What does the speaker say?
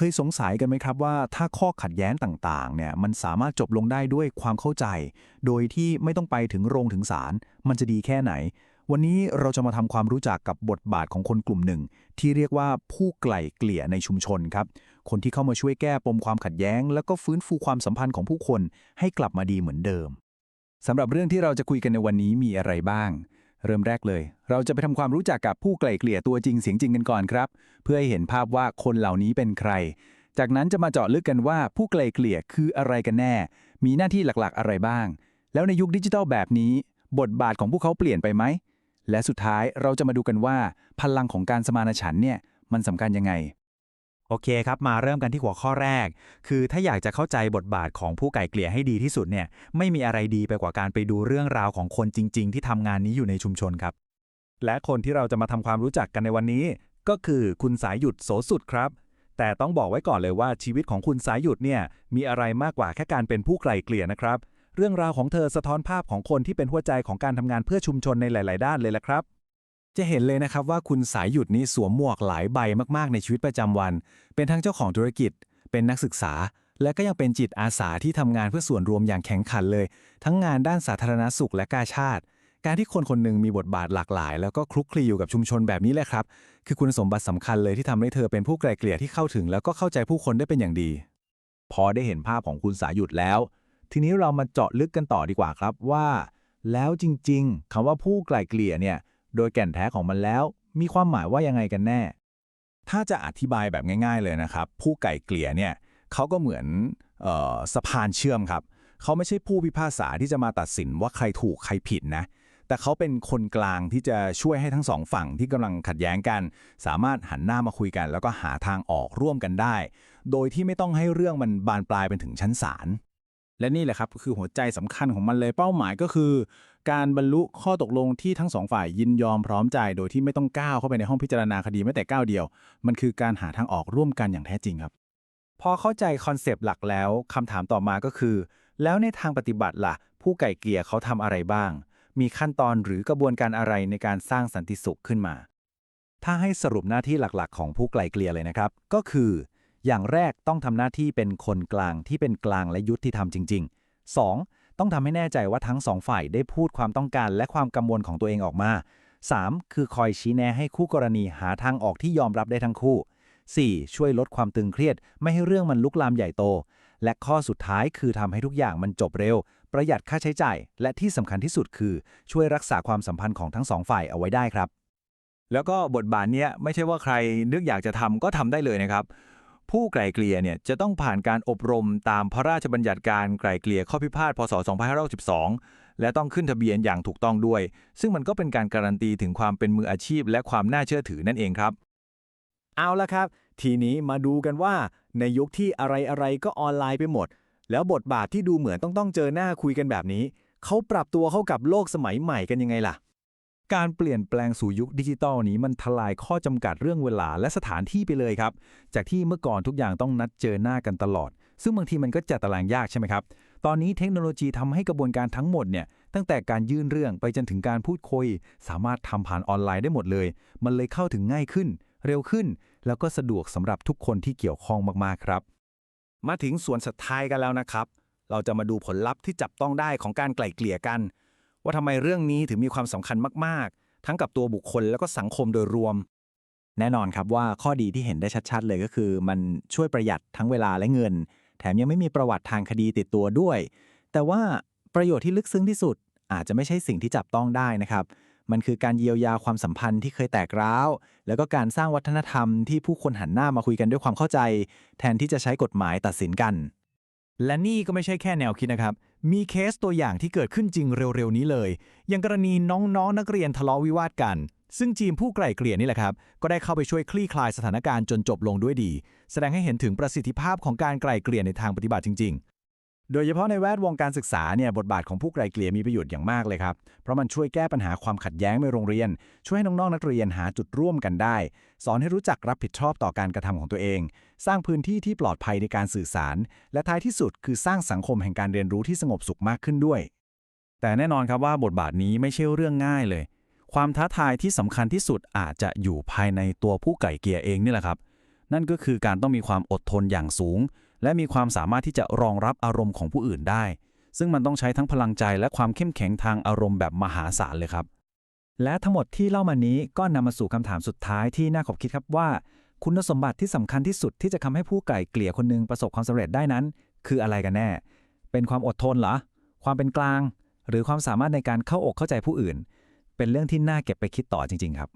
เคยสงสัยกันไหมครับว่าถ้าข้อขัดแย้งต่างๆเนี่ยมันสามารถจบลงได้ด้วยความเข้าใจ โดยที่ไม่ต้องไปถึงโรงถึงศาลมันจะดีแค่ไหน วันนี้เราจะมาทำความรู้จักกับบทบาทของคนกลุ่มหนึ่ง ที่เรียกว่าผู้ไกล่เกลี่ยในชุมชนครับ คนที่เข้ามาช่วยแก้ปมความขัดแย้ง แล้วก็ฟื้นฟูความสัมพันธ์ของผู้คนให้กลับมาดีเหมือนเดิมสำหรับเรื่องที่เราจะคุยกันในวันนี้มีอะไรบ้าง เริ่มแรกเลย เราจะไปทำความรู้จักกับผู้ไกล่เกลี่ยตัวจริงเสียงจริงกันก่อนครับ เพื่อให้เห็นภาพว่าคนเหล่านี้เป็นใคร จากนั้นจะมาเจาะลึกกันว่าผู้ไกล่เกลี่ยคืออะไรกันแน่ มีหน้าที่หลักๆอะไรบ้าง แล้วในยุคดิจิทัลแบบนี้ บทบาทของพวกเขาเปลี่ยนไปไหม และสุดท้ายเราจะมาดูกันว่า พลังของการสมานฉันเนี่ยมันสำคัญยังไง โอเคครับ มาเริ่มกันที่หัวข้อแรก คือถ้าอยากจะเข้าใจบทบาทของผู้ไก่เกลี่ยให้ดีที่สุดเนี่ย ไม่มีอะไรดีไปกว่าการไปดูเรื่องราวของคนจริง ๆ ที่ทำงานนี้อยู่ในชุมชนครับ และคนที่เราจะมาทำความรู้จักกันในวันนี้ ก็คือคุณสายหยุดโสสุดครับ แต่ต้องบอกไว้ก่อนเลยว่าชีวิตของคุณสายหยุดเนี่ยมีอะไรมากกว่าแค่การเป็นผู้ไกล่เกลี่ยนะครับ เรื่องราวของเธอสะท้อนภาพของคนที่เป็นหัวใจของการทำงานเพื่อชุมชนในหลาย ๆ ด้านเลยละครับ จะเห็นเลยนะครับว่าคุณสายหยุดนี้สวมหมวกหลายใบมากๆในชีวิตประจำวัน เป็นทั้งเจ้าของธุรกิจ เป็นนักศึกษา และก็ยังเป็นจิตอาสาที่ทำงานเพื่อส่วนรวมอย่างแข็งขันเลย ทั้งงานด้านสาธารณสุขและกาชาติ การที่คนคนหนึ่งมีบทบาทหลากหลาย แล้วก็คลุกคลีอยู่กับชุมชนแบบนี้แหละครับ คือคุณสมบัติสำคัญเลยที่ทำให้เธอเป็นผู้ไกลเกลี่ยที่เข้าถึง แล้วก็เข้าใจผู้คนได้เป็นอย่างดี พอได้เห็นภาพของคุณสายหยุดแล้ว ทีนี้เรามาเจาะลึกกันต่อดีกว่าครับว่า แล้วจริง ๆคำว่าผู้ไกลเกลี่ยเนี่ย โดยแก่นแท้ของมันแล้ว มีความหมายว่ายังไงกันแน่ ถ้าจะอธิบายแบบง่าย ๆเลยนะครับ ผู้ไก่เกลี่ยเนี่ยเขาก็เหมือนออสะพานเชื่อมครับ เขาไม่ใช่ผู้พิพากษาที่จะมาตัดสินว่าใครถูกใครผิดนะ แต่เขาเป็นคนกลางที่จะช่วยให้ทั้งสองฝั่งที่กำลังขัดแย้งกัน สามารถหันหน้ามาคุยกัน แล้วก็หาทางออกร่วมกันได้ โดยที่ไม่ต้องให้เรื่องมันบานปลายเป็นถึงชั้นศาล และนี่แหละครับคือหัวใจสำคัญของมันเลยเป้าหมายก็คือ การบรรลุข้อตกลงที่ทั้งสองฝ่ายยินยอมพร้อมใจโดยที่ไม่ต้องก้าวเข้าไปในห้องพิจารณาคดีแม้แต่ก้าวเดียว มันคือการหาทางออกร่วมกันอย่างแท้จริงครับ พอเข้าใจคอนเซปต์หลักแล้วคำถามต่อมาก็คือ แล้วในทางปฏิบัติล่ะ ผู้ไก่เกลี่ยเขาทำอะไรบ้าง มีขั้นตอนหรือกระบวนการอะไรในการสร้างสันติสุขขึ้นมา ถ้าให้สรุปหน้าที่หลักๆ ของผู้ไกลเกลี่ยเลยนะครับ ก็คือ อย่างแรกต้องทำหน้าที่เป็นคนกลางที่เป็นกลางและยุติธรรมจริง ๆ 2. ต้องทำให้แน่ใจว่าทั้งสองฝ่ายได้พูดความต้องการและความกังวลของตัวเองออกมา 3. คือคอยชี้แนะให้คู่กรณีหาทางออกที่ยอมรับได้ทั้งคู่ 4. ช่วยลดความตึงเครียด ไม่ให้เรื่องมันลุกลามใหญ่โต และข้อสุดท้ายคือทำให้ทุกอย่างมันจบเร็ว ประหยัดค่าใช้จ่าย และที่สำคัญที่สุดคือ ช่วยรักษาความสัมพันธ์ของทั้งสองฝ่ายเอาไว้ได้ครับ แล้วก็บทบาทเนี้ยไม่ใช่ว่าใครนึกอยากจะทำก็ทำได้เลยนะครับ ผู้ไกล่เกลี่ยเนี่ยจะต้องผ่านการอบรมตามพระราชบัญญัติการไกล่เกลี่ยข้อพิพาทพศ 2562และต้องขึ้นทะเบียนอย่างถูกต้องด้วย ซึ่งมันก็เป็นการการันตีถึงความเป็นมืออาชีพ และความน่าเชื่อถือนั่นเองครับ เอาละครับ ทีนี้มาดูกันว่า ในยุคที่อะไรๆก็ออนไลน์ไปหมด แล้วบทบาทที่ดูเหมือนต้องต้องเจอหน้าคุยกันแบบนี้ เขาปรับตัวเข้ากับโลกสมัยใหม่กันยังไงล่ะ การเปลี่ยนแปลงสู่ยุคดิจิตอลนี้มันทลายข้อจำกัดเรื่องเวลาและสถานที่ไปเลยครับ จากที่เมื่อก่อนทุกอย่างต้องนัดเจอหน้ากันตลอด ซึ่งบางทีมันก็จัดตารางยากใช่ไหมครับ ตอนนี้เทคโนโลยีทำให้กระบวนการทั้งหมดเนี่ย ตั้งแต่การยื่นเรื่องไปจนถึงการพูดคุย สามารถทำผ่านออนไลน์ได้หมดเลย มันเลยเข้าถึงง่ายขึ้น เร็วขึ้น แล้วก็สะดวกสำหรับทุกคนที่เกี่ยวข้องมากๆครับ มาถึงส่วนสุดท้ายกันแล้วนะครับ เราจะมาดูผลลัพธ์ที่จับต้องได้ของการไกล่เกลี่ยกัน ว่าทำไมเรื่องนี้ถึงมีความสำคัญมาก ๆ ทั้งกับตัวบุคคลแล้วก็สังคมโดยรวม แน่นอนครับว่าข้อดีที่เห็นได้ชัด ๆ เลยก็คือ มันช่วยประหยัดทั้งเวลาและเงิน แถมยังไม่มีประวัติทางคดีติดตัวด้วย แต่ว่าประโยชน์ที่ลึกซึ้งที่สุด อาจจะไม่ใช่สิ่งที่จับต้องได้นะครับ มันคือการเยียวยาความสัมพันธ์ที่เคยแตกร้าว แล้วก็การสร้างวัฒนธรรมที่ผู้คนหันหน้ามาคุยกันด้วยความเข้าใจ แทนที่จะใช้กฎหมายตัดสินกัน และนี่ก็ไม่ใช่แค่แนวคิดนะครับ มีเคสตัวอย่างที่เกิดขึ้นจริงเร็วๆนี้เลย อย่างกรณีน้องๆนนักเรียนทะเลาะวิวาทกัน ซึ่งทีมผู้ไกล่เกลี่ยนี่แหละครับ ก็ได้เข้าไปช่วยคลี่คลายสถานการณ์จนจบลงด้วยดี แสดงให้เห็นถึงประสิทธิภาพของการไกล่เกลี่ยในทางปฏิบัติจริง ๆโดยเฉพาะในแวดวงการศึกษาเนี่ยบทบาทของผู้ไกลเกลี่ยมีประโยชน์อย่างมากเลยครับ เพราะมันช่วยแก้ปัญหาความขัดแย้งในโรงเรียน ช่วยให้น้องๆนักเรียนหาจุดร่วมกันได้ สอนให้รู้จักรับผิดชอบต่อการกระทำของตัวเอง สร้างพื้นที่ที่ปลอดภัยในการสื่อสาร และท้ายที่สุดคือสร้างสังคมแห่งการเรียนรู้ที่สงบสุขมากขึ้นด้วย แต่แน่นอนครับว่าบทบาทนี้ไม่ใช่เรื่องง่ายเลย ความท้าทายที่สำคัญที่สุดอาจจะอยู่ภายในตัวผู้ไก่เกียร์เองนี่แหละครับ นั่นก็คือการต้องมีความอดทนอย่างสูง และมีความสามารถที่จะรองรับอารมณ์ของผู้อื่นได้ ซึ่งมันต้องใช้ทั้งพลังใจและความเข้มแข็งทางอารมณ์แบบมหาศาลเลยครับและทั้งหมดที่เล่ามานี้ก็นำมาสู่คำถามสุดท้ายที่น่าขบคิดครับว่า คุณสมบัติที่สำคัญที่สุดที่จะทำให้ผู้ไก่เกลี่ยคนหนึงประสบความสำเร็จได้นั้น คืออะไรกันแน่ เป็นความอดทนเหรอ ความเป็นกลาง หรือความสามารถในการเข้าอกเข้าใจผู้อื่น เป็นเรื่องที่น่าเก็บไปคิดต่อจริง ๆ ครับ